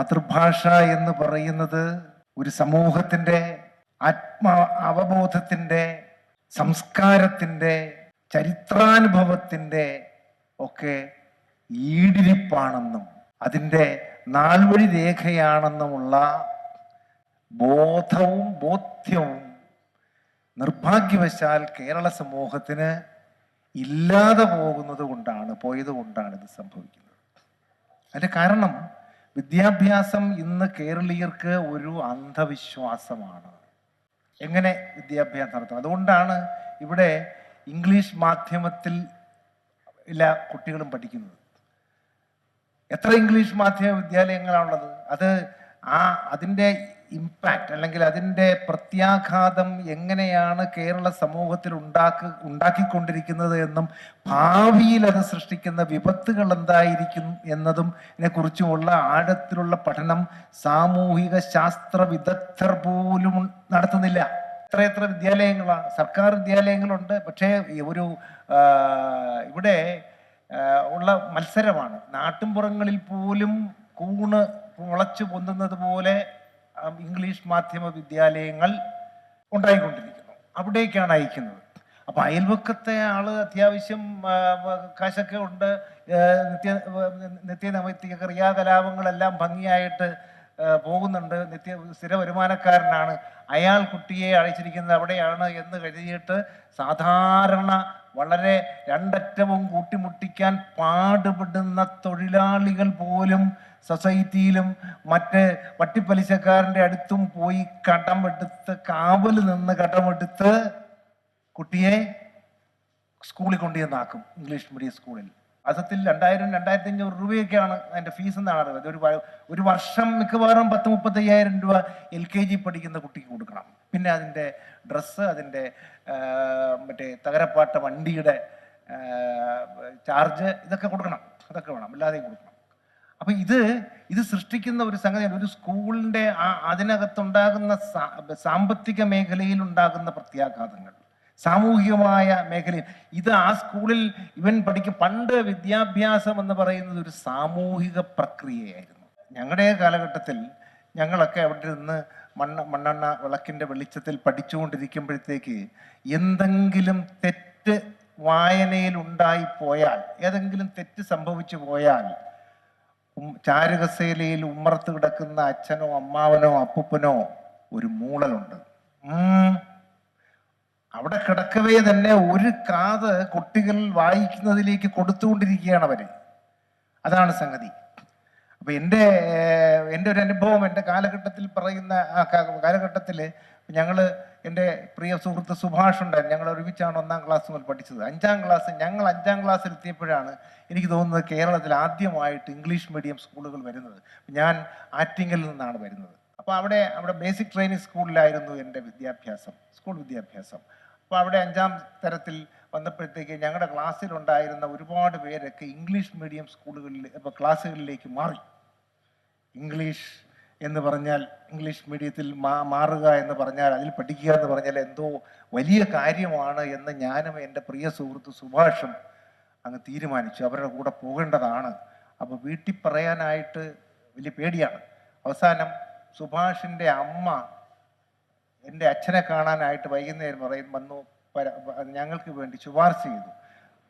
മാതൃഭാഷ എന്ന് പറയുന്നത് ഒരു സമൂഹത്തിന്റെ ആത്മ അവബോധത്തിന്റെ സംസ്കാരത്തിന്റെ ചരിത്രാനുഭവത്തിന്റെ ഒക്കെ ഈടിരിപ്പാണെന്നും അതിന്റെ നാൾവഴി രേഖയാണെന്നുമുള്ള ബോധവും ബോധ്യവും നിർഭാഗ്യവശാൽ കേരള സമൂഹത്തിന് ഇല്ലാതെ പോകുന്നത് കൊണ്ടാണ് പോയത് കൊണ്ടാണ് ഇത് സംഭവിക്കുന്നത്. അതിന്റെ കാരണം വിദ്യാഭ്യാസം ഇന്ന് കേരളീയർക്ക് ഒരു അന്ധവിശ്വാസമാണ്. എങ്ങനെ വിദ്യാഭ്യാസം നടത്തും? അതുകൊണ്ടാണ് ഇവിടെ ഇംഗ്ലീഷ് മാധ്യമത്തിൽ എല്ലാ കുട്ടികളും പഠിക്കുന്നത്. എത്ര ഇംഗ്ലീഷ് മാധ്യമ വിദ്യാലയങ്ങളാണുള്ളത്? അത് ആ അതിന്റെ ഇമ്പാക്റ്റ് അല്ലെങ്കിൽ അതിന്റെ പ്രത്യാഘാതം എങ്ങനെയാണ് കേരള സമൂഹത്തിൽ ഉണ്ടാക്കി ഉണ്ടാക്കിക്കൊണ്ടിരിക്കുന്നത് എന്നും ഭാവിയിൽ അത് സൃഷ്ടിക്കുന്ന വിപത്തുകൾ എന്തായിരിക്കും എന്നതും കുറിച്ചുമുള്ള ആഴത്തിലുള്ള പഠനം സാമൂഹിക ശാസ്ത്ര വിദഗ്ധർ പോലും നടത്തുന്നില്ല. എത്ര എത്ര വിദ്യാലയങ്ങളാണ്. സർക്കാർ വിദ്യാലയങ്ങളുണ്ട്. പക്ഷേ ഒരു ഇവിടെ ഉള്ള മത്സരമാണ്. നാട്ടിൻപുറങ്ങളിൽ പോലും കൂണ് മുളച്ചു പൊന്തുന്നത് പോലെ ഇംഗ്ലീഷ് മാധ്യമ വിദ്യാലയങ്ങൾ ഉണ്ടായിക്കൊണ്ടിരിക്കുന്നു. അവിടേക്കാണ് അയക്കുന്നത്. അപ്പൊ അയൽവക്കത്തെ ആൾ അത്യാവശ്യം കാശൊക്കെ ഉണ്ട്. നിത്യ നിത്യനൈമിത്തിക ക്രിയാകലാപങ്ങളെല്ലാം ഭംഗിയായിട്ട് പോകുന്നുണ്ട്. നിത്യ സ്ഥിര വരുമാനക്കാരനാണ്. അയാൾ കുട്ടിയെ അയച്ചിരിക്കുന്നത് അവിടെയാണ് എന്ന് കരുതിയിട്ട് സാധാരണ വളരെ രണ്ടറ്റവും കൂട്ടിമുട്ടിക്കാൻ പാടുപെടുന്ന തൊഴിലാളികൾ പോലും സൊസൈറ്റിയിലും മറ്റ് വട്ടിപ്പലിശക്കാരന്റെ അടുത്തും പോയി കടമെടുത്ത് കാവൽ നിന്ന് കടമെടുത്ത് കുട്ടിയെ സ്കൂളിൽ കൊണ്ടുചെന്നാക്കും ഇംഗ്ലീഷ് മീഡിയം സ്കൂളിൽ. അസത്തിൽ രണ്ടായിരം രണ്ടായിരത്തി അഞ്ഞൂറ് രൂപയൊക്കെയാണ് അതിന്റെ ഫീസ് എന്നാണ് അറിയുന്നത്. ഒരു ഒരു വർഷം മിക്കവാറും പത്ത് മുപ്പത്തയ്യായിരം രൂപ എൽ കെ ജി പഠിക്കുന്ന കുട്ടിക്ക് കൊടുക്കണം. പിന്നെ അതിന്റെ ഡ്രസ്സ് അതിന്റെ ആ, മറ്റേ തകരപ്പാട്ട വണ്ടിയുടെ ചാർജ് ഇതൊക്കെ കൊടുക്കണം. അതൊക്കെ വേണം. അല്ലാതെയും കൊടുക്കണം. അപ്പൊ ഇത് ഇത് സൃഷ്ടിക്കുന്ന ഒരു സംഗതിയാണ് ഒരു സ്കൂളിന്റെ ആ അതിനകത്തുണ്ടാകുന്ന സാമ്പത്തിക മേഖലയിൽ ഉണ്ടാകുന്ന പ്രത്യാഘാതങ്ങൾ. സാമൂഹികമായ മേഖലയിൽ. ഇത് ആ സ്കൂളിൽ ഇവൻ പഠിക്കും. പണ്ട് വിദ്യാഭ്യാസം എന്ന് പറയുന്നത് ഒരു സാമൂഹിക പ്രക്രിയയായിരുന്നു. ഞങ്ങളുടെ കാലഘട്ടത്തിൽ ഞങ്ങളൊക്കെ അവിടെ നിന്ന് മണ്ണ മണ്ണെണ്ണ വിളക്കിന്റെ വെളിച്ചത്തിൽ പഠിച്ചുകൊണ്ടിരിക്കുമ്പോഴത്തേക്ക് എന്തെങ്കിലും തെറ്റ് വായനയിൽ ഉണ്ടായി പോയാൽ ഏതെങ്കിലും തെറ്റ് സംഭവിച്ചു പോയാൽ ചാരുകസേലയിൽ ഉമ്മറത്ത് കിടക്കുന്ന അച്ഛനോ അമ്മാവനോ അപ്പൂപ്പനോ ഒരു മൂളലുണ്ട്. അവിടെ കിടക്കവേ തന്നെ ഒരു കാത് കുട്ടികൾ വായിക്കുന്നതിലേക്ക് കൊടുത്തുകൊണ്ടിരിക്കുകയാണ് അവർ. അതാണ് സംഗതി. അപ്പൊ എന്റെ എന്റെ ഒരു അനുഭവം എന്റെ കാലഘട്ടത്തിൽ പറയുന്ന കാലഘട്ടത്തിൽ ഞങ്ങൾ എന്റെ പ്രിയ സുഹൃത്ത് സുഭാഷ് ഉണ്ടായിരുന്നു ഞങ്ങൾ ഒരുമിച്ചാണ് ഒന്നാം ക്ലാസ് മുതൽ പഠിച്ചത്. അഞ്ചാം ക്ലാസ് ഞങ്ങൾ അഞ്ചാം ക്ലാസ്സിൽ എത്തിയപ്പോഴാണ് എനിക്ക് തോന്നുന്നത് കേരളത്തിൽ ആദ്യമായിട്ട് ഇംഗ്ലീഷ് മീഡിയം സ്കൂളുകൾ വരുന്നത്. ഞാൻ ആറ്റിങ്ങലിൽ നിന്നാണ് വരുന്നത്. അപ്പോൾ അവിടെ അവിടെ ബേസിക് ട്രെയിനിങ് സ്കൂളിലായിരുന്നു എന്റെ വിദ്യാഭ്യാസം സ്കൂൾ വിദ്യാഭ്യാസം. അപ്പോൾ അവിടെ അഞ്ചാം തരത്തിൽ വന്നപ്പോഴത്തേക്ക് ഞങ്ങളുടെ ക്ലാസ്സിലുണ്ടായിരുന്ന ഒരുപാട് പേരൊക്കെ ഇംഗ്ലീഷ് മീഡിയം സ്കൂളുകളിൽ ഇപ്പോൾ ക്ലാസ്സുകളിലേക്ക് മാറി. ഇംഗ്ലീഷ് എന്ന് പറഞ്ഞാൽ ഇംഗ്ലീഷ് മീഡിയത്തിൽ മാറുക എന്ന് പറഞ്ഞാൽ അതിൽ പഠിക്കുക എന്ന് പറഞ്ഞാൽ എന്തോ വലിയ കാര്യമാണ് എന്ന് ഞാനും എന്റെ പ്രിയ സുഹൃത്ത് സുഭാഷും അങ്ങ് തീരുമാനിച്ചു. അവരുടെ കൂടെ പോകേണ്ടതാണ്. അപ്പോൾ വീട്ടിൽ പറയാനായിട്ട് വലിയ പേടിയാണ്. അവസാനം സുഭാഷിന്റെ അമ്മ എന്റെ അച്ഛനെ കാണാനായിട്ട് വൈകുന്നേരം പറയും വന്നു ഞങ്ങൾക്ക് വേണ്ടി ശുപാർശ ചെയ്തു.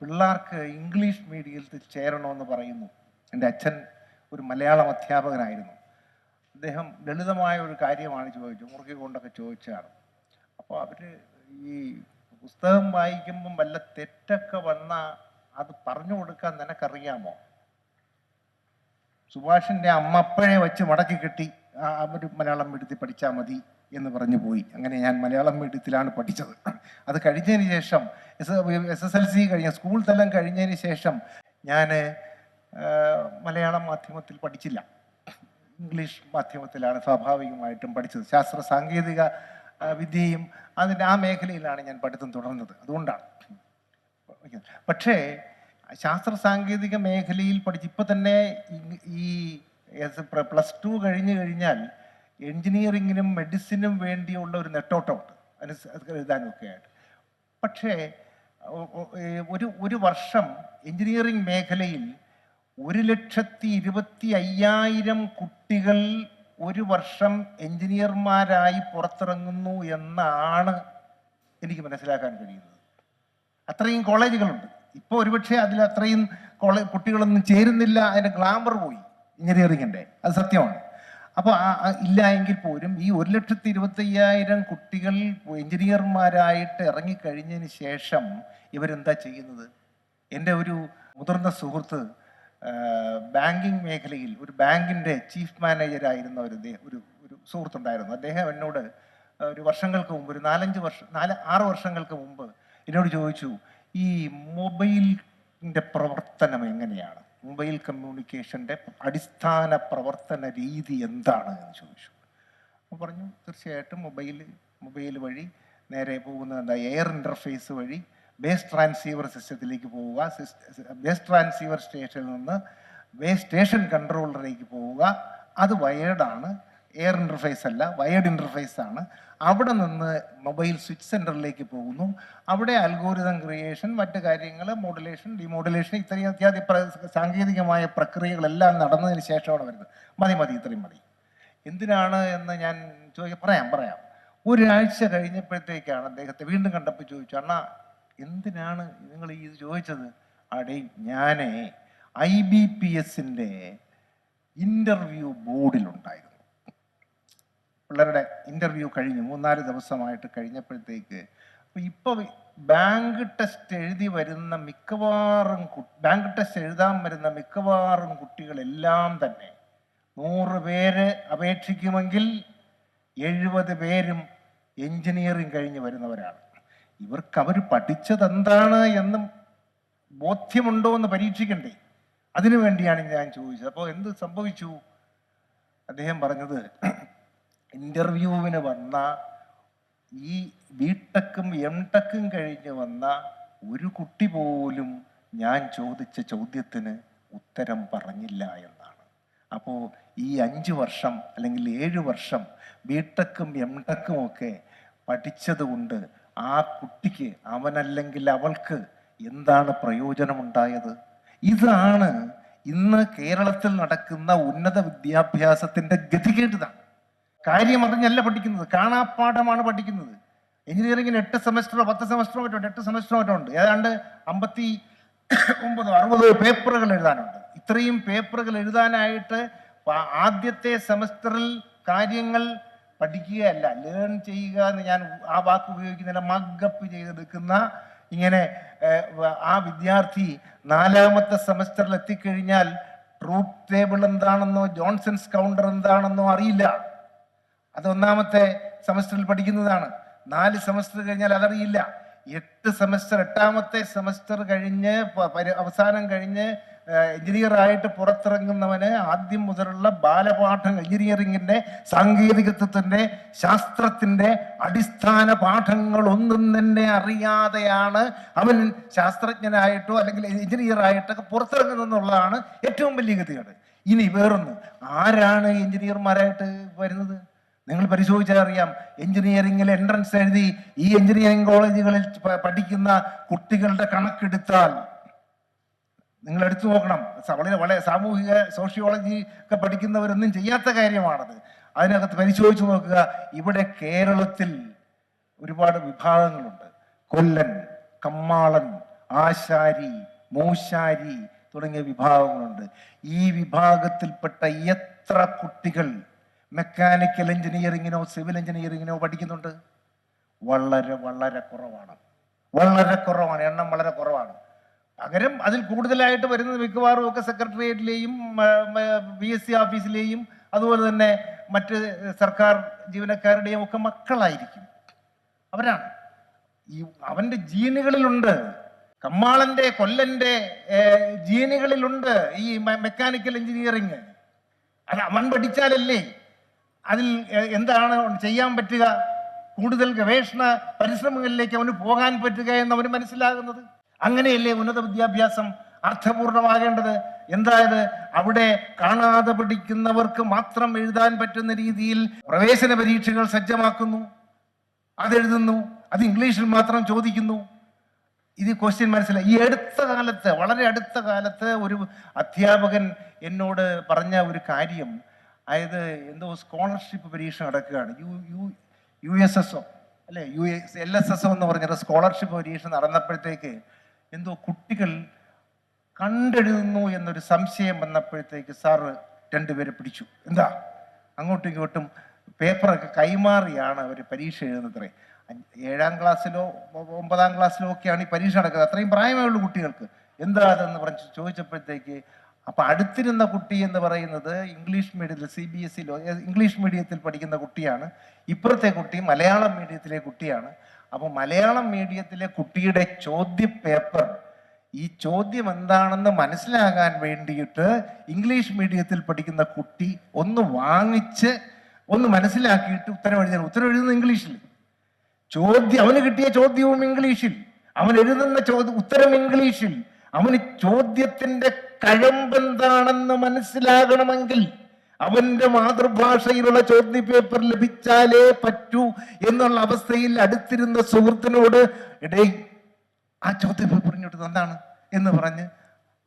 പിള്ളേർക്ക് ഇംഗ്ലീഷ് മീഡിയത്തിൽ ചേരണമെന്ന് പറയുന്നു. എന്റെ അച്ഛൻ ഒരു മലയാളം അധ്യാപകനായിരുന്നു. അദ്ദേഹം ലളിതമായ ഒരു കാര്യമാണ് ചോദിച്ചത് മുറുകെ കൊണ്ടൊക്കെ ചോദിച്ചാണ് അപ്പോൾ അവർ ഈ പുസ്തകം വായിക്കുമ്പം വല്ല തെറ്റൊക്കെ വന്നാൽ അത് പറഞ്ഞു കൊടുക്കാൻ നിനക്കറിയാമോ? സുഭാഷിന്റെ അമ്മ അപ്പോഴേ വെച്ച് മടക്കി കെട്ടി ആ, ഒരു മലയാളം മീഡിയത്തിൽ പഠിച്ചാൽ മതി. എന്ന് പറഞ്ഞു പോയി. അങ്ങനെ ഞാൻ മലയാളം മീഡിയത്തിലാണ് പഠിച്ചത്. അത് കഴിഞ്ഞതിന് ശേഷം S S S L C കഴിഞ്ഞ സ്കൂൾ തലം കഴിഞ്ഞതിന് ശേഷം ഞാൻ മലയാളം മാധ്യമത്തിൽ പഠിച്ചില്ല. ഇംഗ്ലീഷ് മാധ്യമത്തിലാണ് സ്വാഭാവികമായിട്ടും പഠിച്ചത്. ശാസ്ത്ര സാങ്കേതിക വിദ്യയും അതിന്റെ ആ മേഖലയിലാണ് ഞാൻ പഠിത്തം തുടർന്നത്. അതുകൊണ്ടാണ്. പക്ഷേ ശാസ്ത്ര സാങ്കേതിക മേഖലയിൽ പഠിച്ച് ഇപ്പോൾ തന്നെ ഈ പ്ലസ് ടു കഴിഞ്ഞു കഴിഞ്ഞാൽ എഞ്ചിനീയറിങ്ങിനും മെഡിസിനും വേണ്ടിയുള്ള ഒരു നെട്ടോട്ടമുണ്ട്. അനുസരിച്ച് സ- അത് എഴുതാനും ആയിട്ട് പക്ഷേ ഒരു ഒരു വർഷം എഞ്ചിനീയറിംഗ് മേഖലയിൽ ഒരു ലക്ഷത്തി ഇരുപത്തി അയ്യായിരം കുട്ടികൾ ഒരു വർഷം എഞ്ചിനീയർമാരായി പുറത്തിറങ്ങുന്നു എന്നാണ് എനിക്ക് മനസ്സിലാക്കാൻ കഴിയുന്നത്. അത്രയും കോളേജുകളുണ്ട്. ഇപ്പോൾ ഒരുപക്ഷെ അതിൽ അത്രയും കോളേജ് കുട്ടികളൊന്നും ചേരുന്നില്ല അതിന്റെ ഗ്ലാമർ പോയി എൻജിനീയറിങ്ങിന്റെ. അത് സത്യമാണ്. അപ്പോൾ ഇല്ല എങ്കിൽ പോലും ഈ ഒരു ലക്ഷത്തി ഇരുപത്തി അയ്യായിരം കുട്ടികൾ എഞ്ചിനീയർമാരായിട്ട് ഇറങ്ങിക്കഴിഞ്ഞതിന് ശേഷം ഇവരെന്താ ചെയ്യുന്നത്? എന്റെ ഒരു മുതിർന്ന സുഹൃത്ത് ബാങ്കിങ് മേഖലയിൽ ഒരു ബാങ്കിന്റെ ചീഫ് മാനേജരായിരുന്ന ഒരു ഒരു ഒരു സുഹൃത്തുണ്ടായിരുന്നു. അദ്ദേഹം എന്നോട് ഒരു വർഷങ്ങൾക്ക് മുമ്പ് ഒരു നാലഞ്ച് വർഷം നാല് ആറ് വർഷങ്ങൾക്ക് മുമ്പ് എന്നോട് ചോദിച്ചു ഈ മൊബൈലിന്റെ പ്രവർത്തനം എങ്ങനെയാണ്? മൊബൈൽ കമ്മ്യൂണിക്കേഷന്റെ അടിസ്ഥാന പ്രവർത്തന രീതി എന്താണ് എന്ന് ചോദിച്ചു. അപ്പോൾ പറഞ്ഞു തീർച്ചയായിട്ടും മൊബൈൽ മൊബൈൽ വഴി നേരെ പോകുന്ന എന്താ എയർ ഇന്റർഫേസ് വഴി ബേസ് ട്രാൻസീവർ സിസ്റ്റത്തിലേക്ക് പോവുക ബേസ് ട്രാൻസീവർ സ്റ്റേഷനിൽ നിന്ന് ബേസ് സ്റ്റേഷൻ കൺട്രോളറിലേക്ക് പോവുക അത് വയേർഡാണ് എയർ ഇന്റർഫേസ് അല്ല വയർഡ് ഇന്റർഫേസ് ആണ്. അവിടെ നിന്ന് മൊബൈൽ സ്വിച്ച് സെന്ററിലേക്ക് പോകുന്നു. അവിടെ അൽഗോരിതം ക്രിയേഷൻ മറ്റു കാര്യങ്ങൾ മോഡുലേഷൻ ഡിമോഡുലേഷൻ ഇത്രയും ഇത്യാദി സാങ്കേതികമായ പ്രക്രിയകളെല്ലാം നടന്നതിന് ശേഷമാണ് വരുന്നത്. മതി മതി ഇത്രയും മതി. എന്തിനാണ് എന്ന് ഞാൻ ചോദിക്ക പറയാം പറയാം. ഒരാഴ്ച കഴിഞ്ഞപ്പോഴത്തേക്കാണ് അദ്ദേഹത്തെ വീണ്ടും കണ്ടപ്പോൾ ചോദിച്ചു അണ്ണ എന്തിനാണ് നിങ്ങൾ ഇത് ചോദിച്ചത്? അടേ ഞാനേ ഐ ബി പി എസിന്റെ ഇന്റർവ്യൂ ബോർഡിലുണ്ടായിരുന്നു പിള്ളേരുടെ ഇന്റർവ്യൂ കഴിഞ്ഞു മൂന്നാൽ ദിവസമായിട്ട് കഴിഞ്ഞപ്പോഴത്തേക്ക് ഇപ്പോൾ ബാങ്ക് ടെസ്റ്റ് എഴുതി വരുന്ന മിക്കവാറും ബാങ്ക് ടെസ്റ്റ് എഴുതാൻ വരുന്ന മിക്കവാറും കുട്ടികളെല്ലാം തന്നെ നൂറ് പേര് അപേക്ഷിക്കുമെങ്കിൽ എഴുപത് പേരും എഞ്ചിനീയറിംഗ് കഴിഞ്ഞ് വരുന്നവരാണ്. ഇവർക്ക് അവർ പഠിച്ചത് എന്താണ് എന്നും ബോധ്യമുണ്ടോ എന്ന് പരീക്ഷിക്കണ്ടേ. അതിനു വേണ്ടിയാണ് ഞാൻ ചോദിച്ചത്. അപ്പോൾ എന്ത് സംഭവിച്ചു? അദ്ദേഹം പറഞ്ഞത് ഇന്റർവ്യൂവിന് വന്ന ഈ ബിടെക്കും എം ടെക്കും കഴിഞ്ഞ് വന്ന ഒരു കുട്ടി പോലും ഞാൻ ചോദിച്ച ചോദ്യത്തിന് ഉത്തരം പറഞ്ഞില്ല എന്നാണ്. അപ്പോൾ ഈ അഞ്ച് വർഷം അല്ലെങ്കിൽ ഏഴ് വർഷം ബിടെക്കും എം ടെക്കും ഒക്കെ പഠിച്ചത് കൊണ്ട് ആ കുട്ടിക്ക് അവനല്ലെങ്കിൽ അവൾക്ക് എന്താണ് പ്രയോജനമുണ്ടായത്? ഇതാണ് ഇന്ന് കേരളത്തിൽ നടക്കുന്ന ഉന്നത വിദ്യാഭ്യാസത്തിന്റെ ഗതികേടുതാണ് കാര്യം അറിഞ്ഞല്ല പഠിക്കുന്നത്. കാണാപ്പാഠമാണ് പഠിക്കുന്നത്. എഞ്ചിനീയറിംഗിന് എട്ട് സെമസ്റ്ററോ പത്ത് സെമസ്റ്ററോ മറ്റോ എട്ട് സെമസ്റ്ററോ മറ്റോ ഉണ്ട്. ഏതാണ്ട് അമ്പത്തി ഒമ്പതോ അറുപതോ പേപ്പറുകൾ എഴുതാനുണ്ട്. ഇത്രയും പേപ്പറുകൾ എഴുതാനായിട്ട് ആദ്യത്തെ സെമസ്റ്ററിൽ കാര്യങ്ങൾ പഠിക്കുകയല്ല. ലേൺ ചെയ്യുക എന്ന് ഞാൻ ആ വാക്ക് ഉപയോഗിക്കുന്നില്ല മഗ്ഗപ്പ് ചെയ്തെടുക്കുന്ന ഇങ്ങനെ ആ വിദ്യാർത്ഥി നാലാമത്തെ സെമസ്റ്ററിൽ എത്തിക്കഴിഞ്ഞാൽ ട്രൂത്ത് ടേബിൾ എന്താണെന്നോ ജോൺസൺസ് കൗണ്ടർ എന്താണെന്നോ അറിയില്ല. അത് ഒന്നാമത്തെ സെമസ്റ്ററിൽ പഠിക്കുന്നതാണ്. നാല് സെമസ്റ്റർ കഴിഞ്ഞാൽ അതറിയില്ല. എട്ട് സെമസ്റ്റർ എട്ടാമത്തെ സെമസ്റ്റർ കഴിഞ്ഞ് അവസാനം കഴിഞ്ഞ് എഞ്ചിനീയർ ആയിട്ട് പുറത്തിറങ്ങുന്നവന് ആദ്യം മുതലുള്ള ബാലപാഠങ്ങൾ എഞ്ചിനീയറിംഗിന്റെ സാങ്കേതികത്വത്തിന്റെ ശാസ്ത്രത്തിന്റെ അടിസ്ഥാന പാഠങ്ങൾ ഒന്നും തന്നെ അറിയാതെയാണ് അവൻ ശാസ്ത്രജ്ഞനായിട്ടോ അല്ലെങ്കിൽ എഞ്ചിനീയർ ആയിട്ടൊക്കെ പുറത്തിറങ്ങുന്നതെന്നുള്ളതാണ് ഏറ്റവും വലിയ ഗതികേട്. ഇനി വേറൊന്ന്. ആരാണ് എഞ്ചിനീയർമാരായിട്ട് വരുന്നത്? നിങ്ങൾ പരിശോധിച്ചാൽ അറിയാം എഞ്ചിനീയറിംഗിൽ എൻട്രൻസ് എഴുതി ഈ എഞ്ചിനീയറിംഗ് കോളേജുകളിൽ പഠിക്കുന്ന കുട്ടികളുടെ കണക്കെടുത്താൽ നിങ്ങൾ എടുത്തു നോക്കണം. വളരെ വളരെ സാമൂഹിക സോഷ്യോളജി ഒക്കെ പഠിക്കുന്നവരൊന്നും ചെയ്യാത്ത കാര്യമാണത്. അതിനകത്ത് പരിശോധിച്ച് നോക്കുക. ഇവിടെ കേരളത്തിൽ ഒരുപാട് വിഭാഗങ്ങളുണ്ട്. കൊല്ലൻ കമ്മാളൻ ആശാരി മൂശാരി തുടങ്ങിയ വിഭാഗങ്ങളുണ്ട്. ഈ വിഭാഗത്തിൽപ്പെട്ട എത്ര കുട്ടികൾ മെക്കാനിക്കൽ എഞ്ചിനീയറിങ്ങിനോ സിവിൽ എഞ്ചിനീയറിങ്ങിനോ പഠിക്കുന്നുണ്ട്. വളരെ വളരെ കുറവാണ്. വളരെ കുറവാണ് എണ്ണം വളരെ കുറവാണ്. പകരം അതിൽ കൂടുതലായിട്ട് വരുന്നത് മിക്കവാറും ഒക്കെ സെക്രട്ടേറിയറ്റിലെയും ബി എസ് സി ഓഫീസിലെയും അതുപോലെ തന്നെ മറ്റ് സർക്കാർ ജീവനക്കാരുടെയും ഒക്കെ മക്കളായിരിക്കും. അവരാണ്. ഈ അവന്റെ ജീനുകളിലുണ്ട്. കമ്മാളന്റെ കൊല്ലന്റെ ജീനുകളിലുണ്ട് ഈ മെക്കാനിക്കൽ എഞ്ചിനീയറിങ് അല്ല അവൻ പഠിച്ചാലല്ലേ അതിൽ എന്താണ് ചെയ്യാൻ പറ്റുക? കൂടുതൽ ഗവേഷണ പരിശ്രമങ്ങളിലേക്ക് അവന് പോകാൻ പറ്റുക എന്ന് അവന് മനസ്സിലാകുന്നത്? അങ്ങനെയല്ലേ ഉന്നത വിദ്യാഭ്യാസം അർത്ഥപൂർണമാകേണ്ടത്? എന്തായത്? അവിടെ കാണാതെ പഠിക്കുന്നവർക്ക് മാത്രം എഴുതാൻ പറ്റുന്ന രീതിയിൽ പ്രവേശന പരീക്ഷകൾ സജ്ജമാക്കുന്നു. അതെഴുതുന്നു. അത് ഇംഗ്ലീഷിൽ മാത്രം ചോദിക്കുന്നു. ഇത് ക്വസ്റ്റ്യൻ മനസ്സിലായി. ഈ അടുത്ത കാലത്ത് വളരെ അടുത്ത കാലത്ത് ഒരു അധ്യാപകൻ എന്നോട് പറഞ്ഞ ഒരു കാര്യം അതായത് എന്തോ സ്കോളർഷിപ്പ് പരീക്ഷ നടക്കുകയാണ്. U U U S S O അല്ലെ? U S L S S എന്ന് പറഞ്ഞൊരു സ്കോളർഷിപ്പ് പരീക്ഷ നടന്നപ്പോഴത്തേക്ക് എന്തോ കുട്ടികൾ കണ്ടെഴുതുന്നു എന്നൊരു സംശയം വന്നപ്പോഴത്തേക്ക് സാറ് രണ്ടുപേരെ പിടിച്ചു. എന്താ? അങ്ങോട്ടും ഇങ്ങോട്ടും പേപ്പറൊക്കെ കൈമാറിയാണ് അവർ പരീക്ഷ എഴുതുന്നത്രേ. ഏഴാം ക്ലാസ്സിലോ ഒമ്പതാം ക്ലാസ്സിലോ ഒക്കെയാണ് ഈ പരീക്ഷ നടക്കുന്നത്. അത്രയും പ്രായമേ ഉള്ളൂ കുട്ടികൾക്ക്. എന്താ അതെന്ന് പറഞ്ഞ് ചോദിച്ചപ്പോഴത്തേക്ക് അപ്പൊ അടുത്തിരുന്ന കുട്ടി എന്ന് പറയുന്നത് ഇംഗ്ലീഷ് മീഡിയത്തിൽ സി ബി എസ് സിയിലോ ഇംഗ്ലീഷ് മീഡിയത്തിൽ പഠിക്കുന്ന കുട്ടിയാണ്. ഇപ്പുറത്തെ കുട്ടി മലയാളം മീഡിയത്തിലെ കുട്ടിയാണ്. അപ്പോൾ മലയാളം മീഡിയത്തിലെ കുട്ടിയുടെ ചോദ്യ പേപ്പർ ഈ ചോദ്യം എന്താണെന്ന് മനസ്സിലാകാൻ വേണ്ടിയിട്ട് ഇംഗ്ലീഷ് മീഡിയത്തിൽ പഠിക്കുന്ന കുട്ടി ഒന്ന് വാങ്ങിച്ച് ഒന്ന് മനസ്സിലാക്കിയിട്ട് ഉത്തരം എഴുതുന്നത് ഉത്തരം എഴുതുന്നത് ഇംഗ്ലീഷിൽ. ചോദ്യം അവന് കിട്ടിയ ചോദ്യവും ഇംഗ്ലീഷിൽ. അവൻ എഴുതുന്ന ചോദ്യം ഉത്തരം ഇംഗ്ലീഷിൽ. അവന് ചോദ്യത്തിന്റെ കഴമ്പെന്താണെന്ന് മനസ്സിലാകണമെങ്കിൽ അവന്റെ മാതൃഭാഷയിലുള്ള ചോദ്യ പേപ്പർ ലഭിച്ചാലേ പറ്റൂ എന്നുള്ള അവസ്ഥയിൽ അടുത്തിരുന്ന സുഹൃത്തിനോട് ഇടേ ആ ചോദ്യ പേപ്പർ ഇങ്ങോട്ട് എന്താണ് എന്ന് പറഞ്ഞ്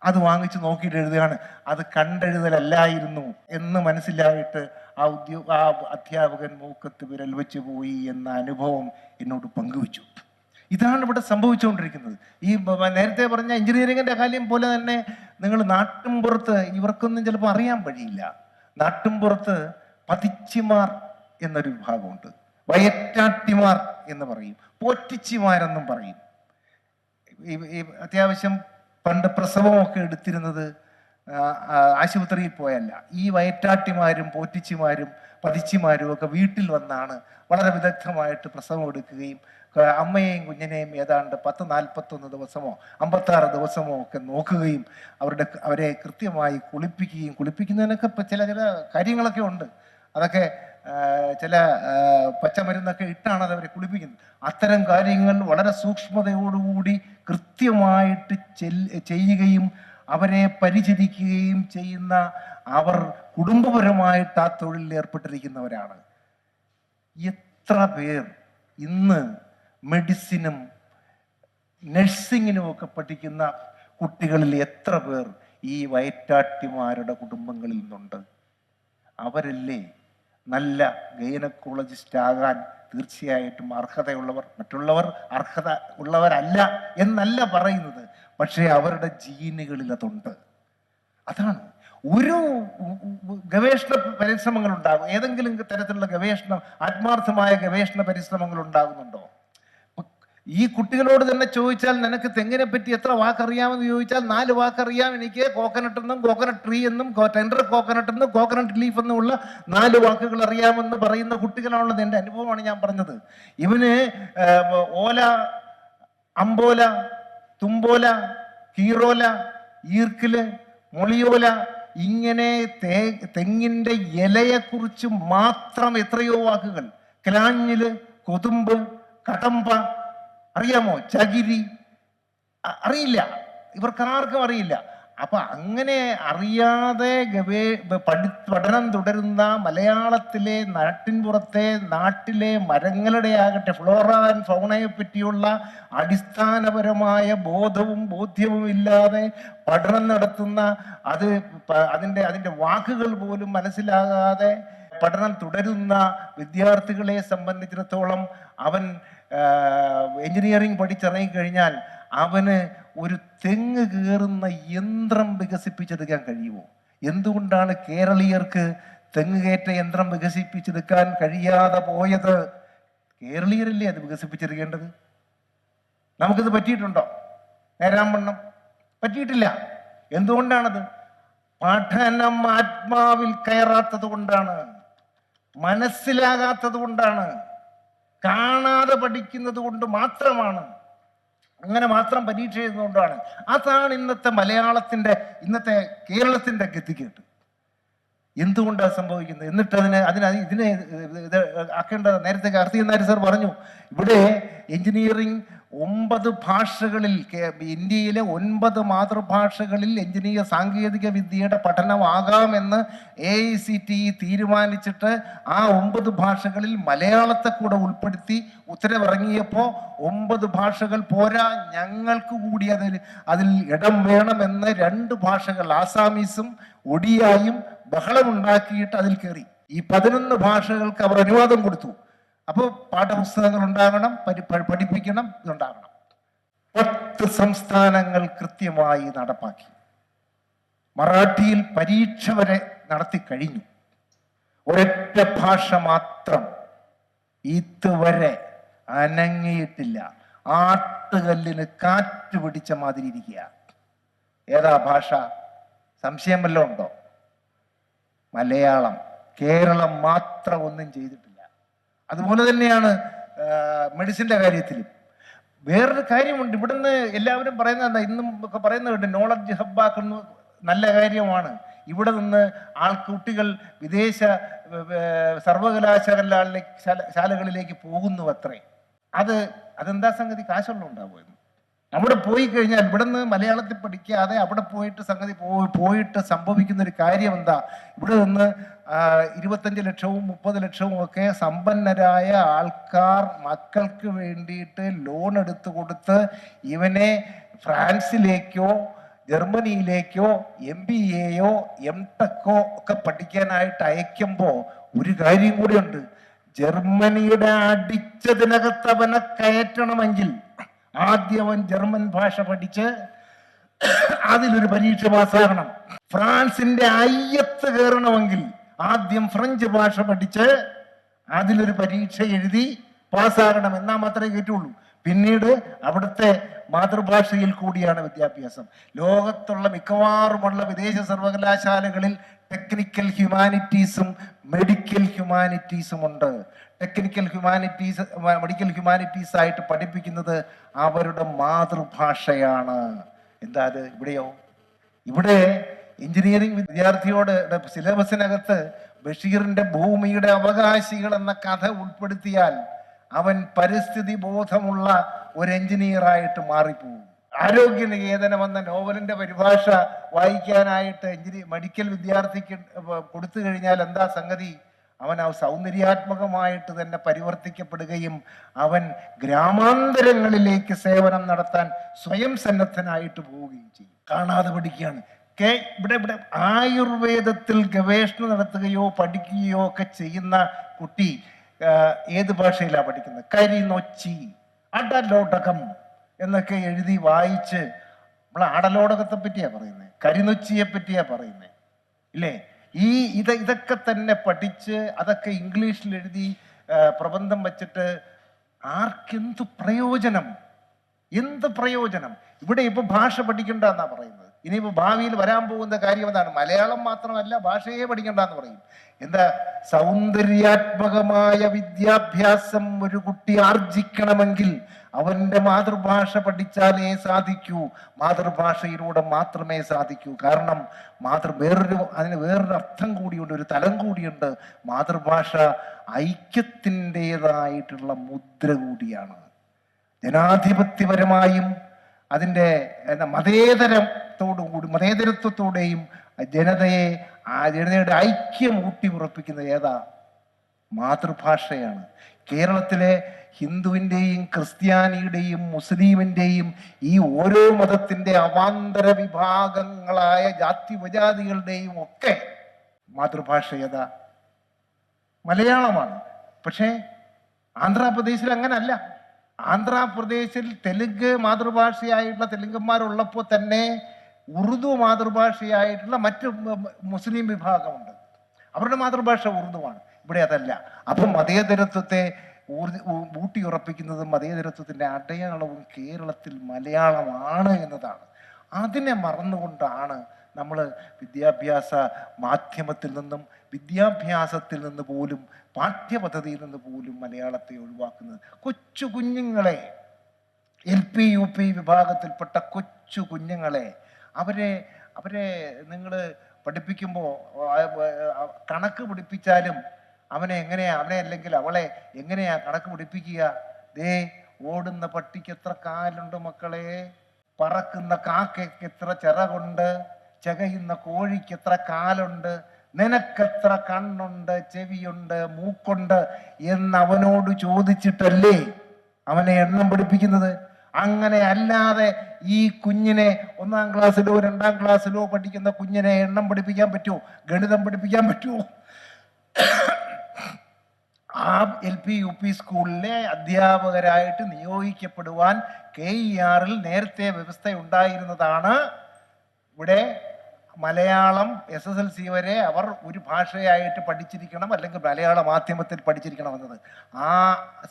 അത് വാങ്ങിച്ച് നോക്കിയിട്ട് എഴുതുകയാണ്. അത് കണ്ടെഴുതലല്ലായിരുന്നു എന്ന് മനസ്സിലായിട്ട് ആ ഉദ്യോഗ ആ അധ്യാപകൻ മൂക്കത്ത് വിരൽ വെച്ച് പോയി എന്ന അനുഭവം എന്നോട് പങ്കുവച്ചു. ഇതാണ് ഇവിടെ സംഭവിച്ചുകൊണ്ടിരിക്കുന്നത്. ഈ നേരത്തെ പറഞ്ഞ എഞ്ചിനീയറിങ്ങിന്റെ കാര്യം പോലെ തന്നെ നിങ്ങൾ നാട്ടിൻപുറത്ത് ഇവർക്കൊന്നും ചിലപ്പോൾ അറിയാൻ വഴിയില്ല. നാട്ടിൻപുറത്ത് പതിച്ചിമാർ എന്നൊരു വിഭാഗമുണ്ട്. വയറ്റാട്ടിമാർ എന്ന് പറയും. പോറ്റിച്ചിമാരെന്നും പറയും. ഈ അത്യാവശ്യം പണ്ട് പ്രസവമൊക്കെ എടുത്തിരുന്നത് ആശുപത്രിയിൽ പോയല്ല. ഈ വയറ്റാട്ടിമാരും പോറ്റിച്ചിമാരും പതിച്ചിമാരും ഒക്കെ വീട്ടിൽ വന്നാണ് വളരെ വിദഗ്ധമായിട്ട് പ്രസവം എടുക്കുകയും അമ്മയെയും കുഞ്ഞിനെയും ഏതാണ്ട് പത്ത് നാൽപ്പത്തൊന്ന് ദിവസമോ അമ്പത്താറ് ദിവസമോ ഒക്കെ നോക്കുകയും അവരുടെ അവരെ കൃത്യമായി കുളിപ്പിക്കുകയും കുളിപ്പിക്കുന്നതിനൊക്കെ ചില ചില കാര്യങ്ങളൊക്കെ ഉണ്ട്. അതൊക്കെ ചില പച്ചമരുന്നൊക്കെ ഇട്ടാണ് അതവരെ കുളിപ്പിക്കുന്നത്. അത്തരം കാര്യങ്ങൾ വളരെ സൂക്ഷ്മതയോടുകൂടി കൃത്യമായിട്ട് ചെയ്യുകയും അവരെ പരിചരിക്കുകയും ചെയ്യുന്ന അവർ കുടുംബപരമായിട്ട് ആ തൊഴിലിൽ ഏർപ്പെട്ടിരിക്കുന്നവരാണ്. എത്ര പേർ ഇന്ന് മെഡിസിനും നഴ്സിങ്ങിനും ഒക്കെ പഠിക്കുന്ന കുട്ടികളിൽ എത്ര പേർ ഈ വയറ്റാട്ടിമാരുടെ കുടുംബങ്ങളിൽ നിന്നുണ്ട്? അവരല്ലേ നല്ല ഗൈനക്കോളജിസ്റ്റ് ആകാൻ തീർച്ചയായിട്ടും അർഹതയുള്ളവർ? മറ്റുള്ളവർ അർഹത ഉള്ളവരല്ല എന്നല്ല പറയുന്നത്. പക്ഷേ അവരുടെ ജീനുകളിൽ അതുണ്ട്. അതാണ്. ഒരു ഗവേഷണ പരിശ്രമങ്ങൾ ഉണ്ടാകും ഏതെങ്കിലും തരത്തിലുള്ള ഗവേഷണം ആത്മാർത്ഥമായ ഗവേഷണ പരിശ്രമങ്ങൾ ഉണ്ടാകുന്നുണ്ടോ? ഈ കുട്ടികളോട് തന്നെ ചോദിച്ചാൽ നിനക്ക് തെങ്ങിനെ പറ്റി എത്ര വാക്കറിയാമെന്ന് ചോദിച്ചാൽ നാല് വാക്കറിയാം. എനിക്ക് കോക്കനട്ട് എന്നും കോക്കനട്ട് ട്രീ എന്നും ടെൻഡർ കോക്കനട്ട് എന്നും കോക്കനട്ട് ലീഫ് എന്നും ഉള്ള നാല് വാക്കുകൾ അറിയാമെന്ന് പറയുന്ന കുട്ടികളാണുള്ളത്. എന്റെ അനുഭവമാണ് ഞാൻ പറഞ്ഞത്. ഇവന് ഓല അമ്പോല തുമ്പോല കീറോല ഈർക്കിൽ മൊളിയോല ഇങ്ങനെ തേ തെങ്ങിന്റെ ഇലയെക്കുറിച്ച് മാത്രം എത്രയോ വാക്കുകൾ. ക്ലാഞ്ഞിൽ കൊതുമ്പ് കടമ്പ അറിയാമോ? ചകിരി. അറിയില്ല. ഇവർക്ക് ആർക്കും അറിയില്ല. അപ്പൊ അങ്ങനെ അറിയാതെ ഗവേ പഠി പഠനം തുടരുന്ന മലയാളത്തിലെ നാട്ടിൻപുറത്തെ നാട്ടിലെ മരങ്ങളുടെ ആകട്ടെ ഫ്ലോറ ആൻഡ് ഫൗണയെ പറ്റിയുള്ള അടിസ്ഥാനപരമായ ബോധവും ബോധ്യവും ഇല്ലാതെ പഠനം നടത്തുന്ന അത് അതിന്റെ അതിന്റെ വാക്കുകൾ പോലും മനസ്സിലാകാതെ പഠനം തുടരുന്ന വിദ്യാർത്ഥികളെ സംബന്ധിച്ചിടത്തോളം അവൻ എഞ്ചിനീയറിംഗ് പഠിച്ചിറങ്ങിക്കഴിഞ്ഞാൽ അവന് ഒരു തെങ്ങ് കയറുന്ന യന്ത്രം വികസിപ്പിച്ചെടുക്കാൻ കഴിയുമോ? എന്തുകൊണ്ടാണ് കേരളീയർക്ക് തെങ്ങ് കയറ്റ യന്ത്രം വികസിപ്പിച്ചെടുക്കാൻ കഴിയാതെ പോയത്? കേരളീയരല്ലേ അത് വികസിപ്പിച്ചെടുക്കേണ്ടത്? നമുക്കിത് പറ്റിയിട്ടുണ്ടോ? നേരാമ്പണ്ണം. പറ്റിയിട്ടില്ല. എന്തുകൊണ്ടാണത്? പഠനം ആത്മാവിൽ കയറാത്തത് കൊണ്ടാണ്. മനസ്സിലാകാത്തത് കൊണ്ടാണ്. കാണാതെ പഠിക്കുന്നത് കൊണ്ട് മാത്രമാണ്. അങ്ങനെ മാത്രം പരീക്ഷ എഴുതുന്നതുകൊണ്ടാണ്. അതാണ് ഇന്നത്തെ മലയാളത്തിന്റെ ഇന്നത്തെ കേരളത്തിന്റെ ഗതികേട്ട് എന്തുകൊണ്ടാണ് സംഭവിക്കുന്നത്? എന്നിട്ട് അതിന് അതിന് ഇതിനെ ആക്കേണ്ടത് ആക്കേണ്ട നേരത്തെ കാർത്തികൻ നായർ സാർ പറഞ്ഞു. ഇവിടെ എഞ്ചിനീയറിംഗ് ഒമ്പത് ഭാഷകളിൽ ഇന്ത്യയിലെ ഒൻപത് മാതൃഭാഷകളിൽ എഞ്ചിനീയർ സാങ്കേതിക വിദ്യയുടെ പഠനമാകാമെന്ന് A I C T E തീരുമാനിച്ചിട്ട് ആ ഒമ്പത് ഭാഷകളിൽ മലയാളത്തെ കൂടെ ഉൾപ്പെടുത്തി ഉത്തരവിറങ്ങിയപ്പോൾ ഒമ്പത് ഭാഷകൾ പോരാ ഞങ്ങൾക്ക് കൂടി അതിൽ അതിൽ ഇടം വേണമെന്ന് രണ്ട് ഭാഷകൾ ആസാമീസും ഒഡിയായും ബഹളമുണ്ടാക്കിയിട്ട് അതിൽ കയറി. ഈ പതിനൊന്ന് ഭാഷകൾക്ക് അവർ അനുവാദം കൊടുത്തു. അപ്പോൾ പാഠപുസ്തകങ്ങൾ ഉണ്ടാകണം പഠിപ്പിക്കണം ഇതുണ്ടാകണം. പത്ത് സംസ്ഥാനങ്ങൾ കൃത്യമായി നടപ്പാക്കി. മറാഠിയിൽ പരീക്ഷ വരെ നടത്തി കഴിഞ്ഞു. ഒരൊറ്റ ഭാഷ മാത്രം ഇതുവരെ അനങ്ങിയിട്ടില്ല. ആട്ടുകല്ലിന് കാറ്റ് പിടിച്ച മാതിരി ഇരിക്കുക ഏതാ ഭാഷ? സംശയം വല്ലതും ഉണ്ടോ? മലയാളം. കേരളം മാത്രം ഒന്നും ചെയ്തിട്ടില്ല. അതുപോലെ തന്നെയാണ് മെഡിസിന്റെ കാര്യത്തിലും. വേറൊരു കാര്യമുണ്ട്. ഇവിടുന്ന് എല്ലാവരും പറയുന്നത് എന്താ? ഇന്നും ഒക്കെ പറയുന്നുണ്ട് നോളജ് ഹബ്ബാക്കുന്നു നല്ല കാര്യമാണ്. ഇവിടെ നിന്ന് ആൾ കുട്ടികൾ വിദേശ സർവകലാശാലകളിലേക്ക് ശാല- ശാലകളിലേക്ക് പോകുന്നു അത്രേ അത് അതെന്താ സംഗതി? കാശുള്ള ഉണ്ടാവുമെന്ന് അവിടെ പോയി കഴിഞ്ഞാൽ ഇവിടുന്ന് മലയാളത്തിൽ പഠിക്കാതെ അവിടെ പോയിട്ട് സംഗതി പോയിട്ട് സംഭവിക്കുന്ന ഒരു കാര്യം എന്താ? ഇവിടെ നിന്ന് ഇരുപത്തഞ്ച് ലക്ഷവും മുപ്പത് ലക്ഷവും ഒക്കെ സമ്പന്നരായ ആൾക്കാർ മക്കൾക്ക് വേണ്ടിയിട്ട് ലോൺ എടുത്തു കൊടുത്ത് ഇവനെ ഫ്രാൻസിലേക്കോ ജർമ്മനിയിലേക്കോ എം ബി എയോ എം ടെക്കോ ഒക്കെ പഠിക്കാനായിട്ട് അയക്കുമ്പോൾ ഒരു കാര്യം കൂടിയുണ്ട് ജർമ്മനിയുടെ അടിച്ചതിനകത്ത് അവനെ കയറ്റണമെങ്കിൽ ആദ്യം അവൻ ജർമ്മൻ ഭാഷ പഠിച്ച് അതിലൊരു പരീക്ഷ പാസ്സാകണം. ഫ്രാൻസിന്റെ അയ്യത്ത് കയറണമെങ്കിൽ ആദ്യം ഫ്രഞ്ച് ഭാഷ പഠിച്ച് അതിലൊരു പരീക്ഷ എഴുതി പാസ്സാകണം എന്നാ മാത്രമേ കേട്ടുള്ളൂ. പിന്നീട് അവിടുത്തെ മാതൃഭാഷയിൽ കൂടിയാണ് വിദ്യാഭ്യാസം. ലോകത്തുള്ള മിക്കവാറുമുള്ള വിദേശ സർവകലാശാലകളിൽ ടെക്നിക്കൽ ഹ്യൂമാനിറ്റീസും മെഡിക്കൽ ഹ്യൂമാനിറ്റീസും ഉണ്ട്. ടെക്നിക്കൽ ഹ്യൂമാനിറ്റീസ് മെഡിക്കൽ ഹ്യൂമാനിറ്റീസ് ആയിട്ട് പഠിപ്പിക്കുന്നത് അവരുടെ മാതൃഭാഷയാണ്. എന്താ അത്? ഇവിടെയോ? ഇവിടെ എഞ്ചിനീയറിംഗ് വിദ്യാർത്ഥിയോട് സിലബസിനകത്ത് ബഷീറിന്റെ ഭൂമിയുടെ അവകാശികൾ എന്ന കഥ ഉൾപ്പെടുത്തിയാൽ അവൻ പരിസ്ഥിതി ബോധമുള്ള ഒരു എഞ്ചിനീയറായിട്ട് മാറിപ്പോകും. ആരോഗ്യ നികേതനം എന്ന നോവലിന്റെ പരിഭാഷ വായിക്കാനായിട്ട് എഞ്ചിനീയർ മെഡിക്കൽ വിദ്യാർത്ഥിക്ക് കൊടുത്തു കഴിഞ്ഞാൽ എന്താ സംഗതി? അവൻ ആ സൗന്ദര്യാത്മകമായിട്ട് തന്നെ പരിവർത്തിക്കപ്പെടുകയും അവൻ ഗ്രാമാന്തരങ്ങളിലേക്ക് സേവനം നടത്താൻ സ്വയം സന്നദ്ധനായിട്ട് പോവുകയും ചെയ്യും. കാണാതെ പഠിക്കുകയാണ്. കെ ഇവിടെ ഇവിടെ ആയുർവേദത്തിൽ ഗവേഷണം നടത്തുകയോ പഠിക്കുകയോ ഒക്കെ ചെയ്യുന്ന കുട്ടി ഏത് ഭാഷയിലാണ് പഠിക്കുന്നത്? കരിനൊച്ചി അടലോടകം എന്നൊക്കെ എഴുതി വായിച്ച് നമ്മൾ അടലോടകത്തെ പറ്റിയാ പറയുന്നത് കരിനൊച്ചിയെ പറ്റിയാ പറയുന്നത് ഇല്ലേ? ഈ ഇത് ഇതൊക്കെ തന്നെ പഠിച്ച് അതൊക്കെ ഇംഗ്ലീഷിൽ എഴുതി പ്രബന്ധം വച്ചിട്ട് ആർക്കെന്ത് പ്രയോജനം? എന്ത് പ്രയോജനം? ഇവിടെ ഇപ്പൊ ഭാഷ പഠിക്കണ്ട എന്നാണ് പറയുന്നത്. ഇനിയിപ്പോ ഭാവിയിൽ വരാൻ പോകുന്ന കാര്യം എന്താണ്? മലയാളം മാത്രമല്ല ഭാഷയെ പഠിക്കണ്ട എന്ന് പറയും. എന്താ? സൗന്ദര്യാത്മകമായ വിദ്യാഭ്യാസം ഒരു കുട്ടി ആർജിക്കണമെങ്കിൽ അവന്റെ മാതൃഭാഷ പഠിച്ചാലേ സാധിക്കൂ. മാതൃഭാഷയിലൂടെ മാത്രമേ സാധിക്കൂ. കാരണം മാതൃ വേറൊരു അതിന് വേറൊരു അർത്ഥം കൂടിയുണ്ട് ഒരു തലം കൂടിയുണ്ട്. മാതൃഭാഷ ഐക്യത്തിന്റെതായിട്ടുള്ള മുദ്ര കൂടിയാണ്. ജനാധിപത്യപരമായും അതിന്റെ എന്താ മതേതരത്തോടും കൂടി മതേതരത്വത്തോടെയും ജനതയെ ആ ജനതയുടെ ഐക്യം ഊട്ടി ഉറപ്പിക്കുന്ന ഏതാ? മാതൃഭാഷയാണ്. കേരളത്തിലെ ഹിന്ദുവിന്റെയും ക്രിസ്ത്യാനിയുടെയും മുസ്ലിമിന്റെയും ഈ ഓരോ മതത്തിന്റെ അവാന്തര വിഭാഗങ്ങളായ ജാതി ഉപജാതികളുടെയും ഒക്കെ മാതൃഭാഷ ഏതാ? മലയാളമാണ്. പക്ഷേ ആന്ധ്രാപ്രദേശിൽ അങ്ങനല്ല ആന്ധ്രാപ്രദേശിൽ തെലുങ്ക് മാതൃഭാഷയായിട്ടുള്ള തെലുങ്കന്മാരുള്ളപ്പോൾ തന്നെ ഉറുദു മാതൃഭാഷയായിട്ടുള്ള മറ്റ് മുസ്ലിം വിഭാഗമുണ്ട്. അവരുടെ മാതൃഭാഷ ഉറുദുവാണ്. ഇവിടെ അതല്ല. അപ്പം മതേതരത്വത്തെ ഊട്ടിയുറപ്പിക്കുന്നതും മതേതരത്വത്തിന്റെ അടയാളവും കേരളത്തിൽ മലയാളമാണ് എന്നതാണ്. അതിനെ മറന്നുകൊണ്ടാണ് നമ്മൾ വിദ്യാഭ്യാസ മാധ്യമത്തിൽ നിന്നും വിദ്യാഭ്യാസത്തിൽ നിന്ന് പോലും പാഠ്യപദ്ധതിയിൽ നിന്ന് പോലും മലയാളത്തെ ഒഴിവാക്കുന്നത്. കൊച്ചു കുഞ്ഞുങ്ങളെ എൽ പി യു പി വിഭാഗത്തിൽപ്പെട്ട കൊച്ചു കുഞ്ഞുങ്ങളെ അവരെ അവരെ നിങ്ങൾ പഠിപ്പിക്കുമ്പോൾ കണക്ക് പിടിപ്പിച്ചാലും അവനെ എങ്ങനെയാ അവനെ അല്ലെങ്കിൽ അവളെ എങ്ങനെയാ കണക്ക് പഠിപ്പിക്കുക? ദേ ഓടുന്ന പട്ടിക്ക് എത്ര കാലുണ്ട് മക്കളെ? പറക്കുന്ന കാക്കയ്ക്ക് എത്ര ചിറകുണ്ട്? ചകയുന്ന കോഴിക്ക് എത്ര കാലുണ്ട്? നിനക്കെത്ര കണ്ണുണ്ട്? ചെവിയുണ്ട്? മൂക്കുണ്ട്? എന്ന് അവനോട് ചോദിച്ചിട്ടല്ലേ അവനെ എണ്ണം പഠിപ്പിക്കുന്നത് അങ്ങനെ അല്ലാതെ ഈ കുഞ്ഞിനെ ഒന്നാം ക്ലാസ്സിലോ രണ്ടാം ക്ലാസ്സിലോ പഠിക്കുന്ന കുഞ്ഞിനെ എണ്ണം പഠിപ്പിക്കാൻ പറ്റുമോ? ഗണിതം പഠിപ്പിക്കാൻ പറ്റുമോ? ആ എൽ പി യു പി സ്കൂളിലെ അധ്യാപകരായിട്ട് നിയോഗിക്കപ്പെടുവാൻ കെ ഇ ആറിൽ നേരത്തെ വ്യവസ്ഥ ഉണ്ടായിരുന്നതാണ് ഇവിടെ Malayalam S S L C വരെ അവർ ഒരു ഭാഷയായിട്ട് പഠിച്ചിരിക്കണം അല്ലെങ്കിൽ മലയാള മാധ്യമത്തിൽ പഠിച്ചിരിക്കണം എന്നത് ആ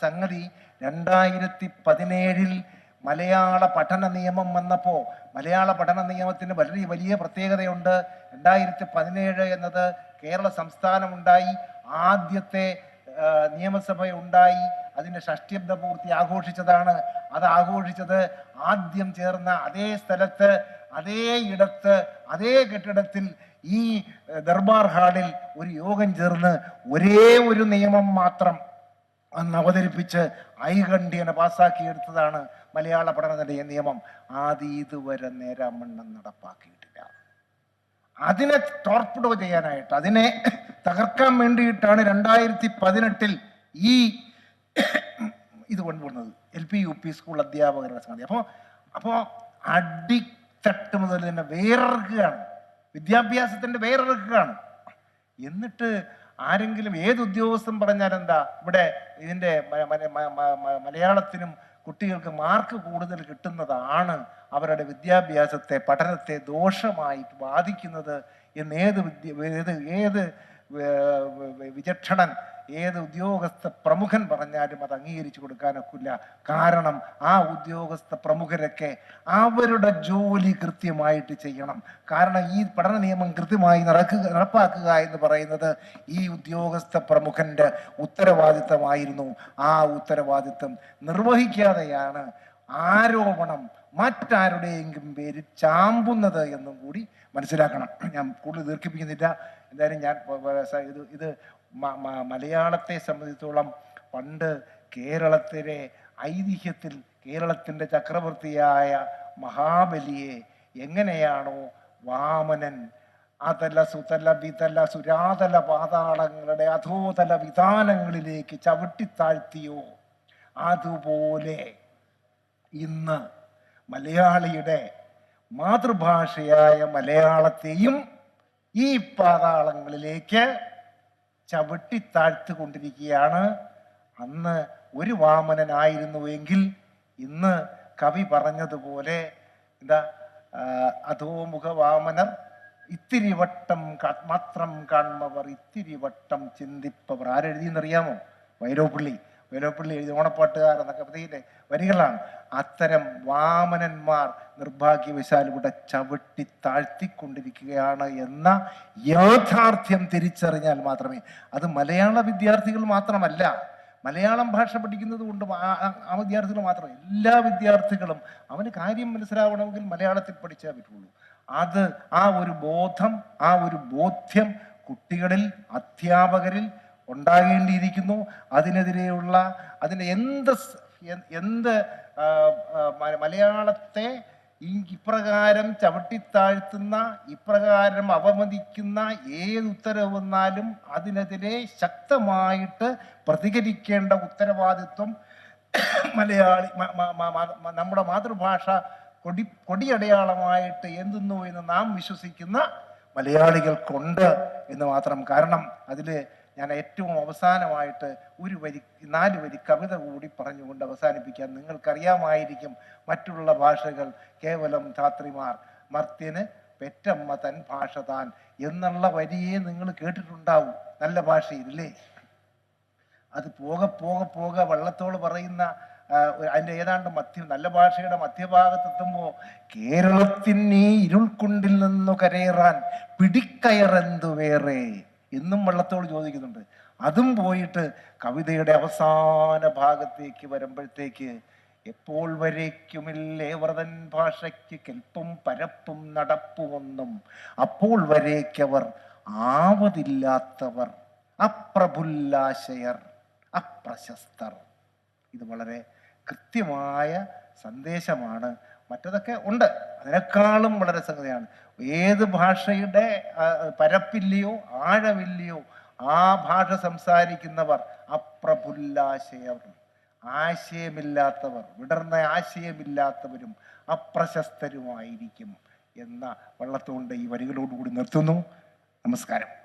സംഗതി രണ്ടായിരത്തി പതിനേഴിൽ മലയാള പഠന നിയമം വന്നപ്പോൾ മലയാള പഠന നിയമത്തിന് വളരെ വലിയ പ്രത്യേകതയുണ്ട്. രണ്ടായിരത്തി പതിനേഴ് എന്നത് കേരള സംസ്ഥാനമുണ്ടായി. ആദ്യത്തെ നിയമസഭ ഉണ്ടായി അതിന്റെ ഷഷ്ടിയബ്ദ പൂർത്തി ആഘോഷിച്ചതാണ്. അത് ആഘോഷിച്ചത് ആദ്യം ചേർന്ന അതേ സ്ഥലത്ത് അതേ ഇടത്ത് അതേ കെട്ടിടത്തിൽ ഈ ദർബാർ ഹാളിൽ ഒരു യോഗം ചേർന്ന് ഒരേ ഒരു നിയമം മാത്രം അന്ന് അവതരിപ്പിച്ച് ഐകണ്ഠ്യനെ പാസ്സാക്കിയെടുത്തതാണ് മലയാള പഠനത്തിന്റെ നിയമം. ആദ്യ ഇതുവരെ നേരാമണ്ണം നടപ്പാക്കിയിട്ടില്ല. അതിനെ ടോർപ്പിഡോ ചെയ്യാനായിട്ട് അതിനെ തകർക്കാൻ വേണ്ടിയിട്ടാണ് രണ്ടായിരത്തി പതിനെട്ടിൽ ഈ ഇത് കൊണ്ടുവന്നത്. L P U P school അധ്യാപകരുടെ സംഗതി അപ്പോൾ അപ്പോൾ അടിത്തട്ട് മുതൽ തന്നെ വേറിറക്കുകയാണ്. വിദ്യാഭ്യാസത്തിന്റെ വേറിറക്കുകയാണ്. എന്നിട്ട് ആരെങ്കിലും ഏത് ഉദ്യോഗസ്ഥൻ പറഞ്ഞാൽ എന്താ ഇവിടെ മ- മലയാളത്തിനും കുട്ടികൾക്ക് മാർക്ക് കൂടുതൽ കിട്ടുന്നതാണ് അവരുടെ വിദ്യാഭ്യാസത്തെ പഠനത്തെ ദോഷമായി ബാധിക്കുന്നത് എന്ന് ഏത് വിദ്യ ഏത് ഏത് വിചക്ഷണൻ ഏത് ഉദ്യോഗസ്ഥ പ്രമുഖൻ പറഞ്ഞാലും അത് അംഗീകരിച്ചു കൊടുക്കാനൊക്കില്ല. കാരണം ആ ഉദ്യോഗസ്ഥ പ്രമുഖരൊക്കെ അവരുടെ ജോലി കൃത്യമായിട്ട് ചെയ്യണം. കാരണം ഈ പഠന നിയമം കൃത്യമായി നടക്കുക നടപ്പാക്കുക എന്ന് പറയുന്നത് ഈ ഉദ്യോഗസ്ഥ പ്രമുഖന്റെ ഉത്തരവാദിത്തമായിരുന്നു. ആ ഉത്തരവാദിത്തം നിർവഹിക്കാതെയാണ് ആരോപണം മറ്റാരുടെയെങ്കിലും പേര് ചാമ്പുന്നത് എന്നും കൂടി മനസ്സിലാക്കണം. ഞാൻ കൂടുതൽ ദീർഘിപ്പിക്കുന്നില്ല. എന്തായാലും ഞാൻ ഇത് ഇത് മലയാളത്തെ സംബന്ധിച്ചോളം പണ്ട് കേരളത്തിലെ ഐതിഹ്യത്തിൽ കേരളത്തിന്റെ ചക്രവർത്തിയായ മഹാബലിയെ എങ്ങനെയാണോ വാമനൻ അതല്ല സുതല വിതല സുരാതല പാതാളങ്ങളുടെ അധോതല വിധാനങ്ങളിലേക്ക് ചവിട്ടിത്താഴ്ത്തിയോ അതുപോലെ ഇന്ന് മലയാളിയുടെ മാതൃഭാഷയായ മലയാളത്തെയും ഈ പാതാളങ്ങളിലേക്ക് ചവിട്ടിത്താഴ്ത്തുകൊണ്ടിരിക്കുകയാണ് അന്ന് ഒരു വാമനനായിരുന്നുവെങ്കിൽ ഇന്ന് കവി പറഞ്ഞതുപോലെ എന്താ അധോമുഖ വാമനർ ഇത്തിരി വട്ടം മാത്രം കാൺമവർ ഇത്തിരി വട്ടം ചിന്തിപ്പവർ ആരെഴുതിയെന്നറിയാമോ? വൈരോപ്പള്ളി. വൈരോപ്പള്ളി എഴുതി ഓണപ്പാട്ടുകാർ എന്നൊക്കെ കവിതയിലെ വരികളാണ്. അത്തരം വാമനന്മാർ നിർഭാഗ്യവശാൽ ഇവിടെ ചവിട്ടി താഴ്ത്തിക്കൊണ്ടിരിക്കുകയാണ് എന്ന യാഥാർത്ഥ്യം തിരിച്ചറിഞ്ഞാൽ മാത്രമേ അത് മലയാള വിദ്യാർത്ഥികൾ മാത്രമല്ല മലയാളം ഭാഷ പഠിക്കുന്നത് കൊണ്ട് ആ വിദ്യാർത്ഥികൾ മാത്രം എല്ലാ വിദ്യാർത്ഥികളും അവന് കാര്യം മനസ്സിലാവണമെങ്കിൽ മലയാളത്തിൽ പഠിച്ചേ പറ്റുള്ളൂ. അത് ആ ഒരു ബോധം ആ ഒരു ബോധ്യം കുട്ടികളിൽ അധ്യാപകരിൽ ഉണ്ടാകേണ്ടിയിരിക്കുന്നു. അതിനെതിരെയുള്ള അതിന് എന്ത് എന്ത് മലയാളത്തെ ഇപ്രകാരം ചവിട്ടിത്താഴ്ത്തുന്ന ഇപ്രകാരം അവമതിക്കുന്ന ഏത് ഉത്തരവ് വന്നാലും അതിനെതിരെ ശക്തമായിട്ട് പ്രതികരിക്കേണ്ട ഉത്തരവാദിത്വം മലയാളി നമ്മുടെ മാതൃഭാഷ കൊടി കൊടിയടയാളമായിട്ട് എന്തുന്നു എന്ന് നാം വിശ്വസിക്കുന്ന മലയാളികൾക്കുണ്ട് എന്ന് മാത്രം. കാരണം അതിൽ ഞാൻ ഏറ്റവും അവസാനമായിട്ട് ഒരു വരി നാല് വരി കവിത കൂടി പറഞ്ഞുകൊണ്ട് അവസാനിപ്പിക്കാൻ നിങ്ങൾക്കറിയാമായിരിക്കും മറ്റുള്ള ഭാഷകൾ കേവലം ധാത്രിമാർ. മർത്യന് പെറ്റമ്മ തൻ ഭാഷ താൻ എന്നുള്ള വരിയെ നിങ്ങൾ കേട്ടിട്ടുണ്ടാവും. നല്ല ഭാഷയില്ലേ അത് പോക പോക പോക വള്ളത്തോട് പറയുന്ന അതിന്റെ ഏതാണ്ട് മധ്യ നല്ല ഭാഷയുടെ മധ്യഭാഗത്തെത്തുമ്പോൾ കേരളത്തിന് നീ ഇരുൾക്കുണ്ടിൽ നിന്നു കരയേറാൻ പിടിക്കയറെന്തു വേറെ എന്നും വള്ളത്തോട് ചോദിക്കുന്നുണ്ട്. അതും പോയിട്ട് കവിതയുടെ അവസാന ഭാഗത്തേക്ക് വരുമ്പോഴത്തേക്ക് എപ്പോൾ വരേക്കുമില്ലേ വ്രതൻ ഭാഷയ്ക്ക് കെൽപ്പും പരപ്പും നടപ്പുമൊന്നും. അപ്പോൾ വരേക്കവർ ആവതില്ലാത്തവർ അപ്രഫുല്ലാശയർ അപ്രശസ്തർ. ഇത് വളരെ കൃത്യമായ സന്ദേശമാണ്. മറ്റതൊക്കെ ഉണ്ട്. അതിനേക്കാളും വളരെ സംഗതിയാണ് ഏത് ഭാഷയുടെ പരപ്പില്ലയോ ആഴമില്ലയോ ആ ഭാഷ സംസാരിക്കുന്നവർ അപ്രഫുല്ലാശയർ ആശയമില്ലാത്തവർ വിടർന്ന ആശയമില്ലാത്തവരും അപ്രശസ്തരുമായിരിക്കും എന്ന വള്ളത്തോണ്ട് ഈ വരികളോടുകൂടി നിർത്തുന്നു. നമസ്കാരം.